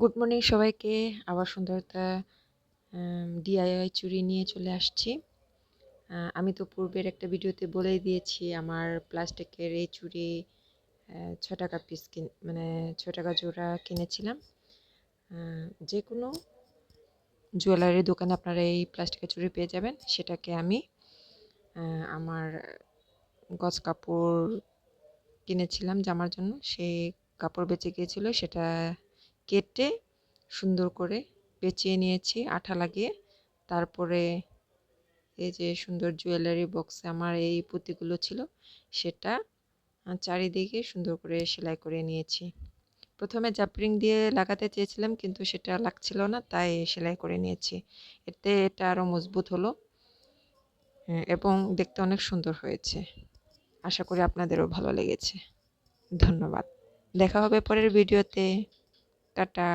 Good morning সবাইকে। আবার সুন্দরতা DIY চুড়ি নিয়ে চলে আসছি। আমি তো পূর্বের একটা ভিডিওতে বলেই দিয়েছি, আমার প্লাস্টিকের এই চুড়ি ছ টাকা পিস কিন মানে ছ টাকা জোড়া কিনেছিলাম। যে কোনো জুয়েলারি দোকানে আপনারা এই প্লাস্টিকের চুড়ি পেয়ে যাবেন, সেটাকে আমি আমার গজ কাপড় কিনেছিলাম জামার জন্য, সেই কাপড় বেঁচে গিয়েছিল, সেটা কেটে সুন্দর করে পেঁচিয়ে নিয়েছি আঠা লাগিয়ে। তারপরে এই যে সুন্দর জুয়েলারি বক্সে আমার এই পুঁতিগুলো ছিল, সেটা চারিদিকে সুন্দর করে সেলাই করে নিয়েছি। প্রথমে জাপরিং দিয়ে লাগাতে চেয়েছিলাম, কিন্তু সেটা লাগছিল না, তাই সেলাই করে নিয়েছি। এতে এটা আরও মজবুত হলো, এবং দেখতে অনেক সুন্দর হয়েছে। আশা করি আপনাদেরও ভালো লেগেছে। ধন্যবাদ। দেখা হবে পরের ভিডিওতে। টাটা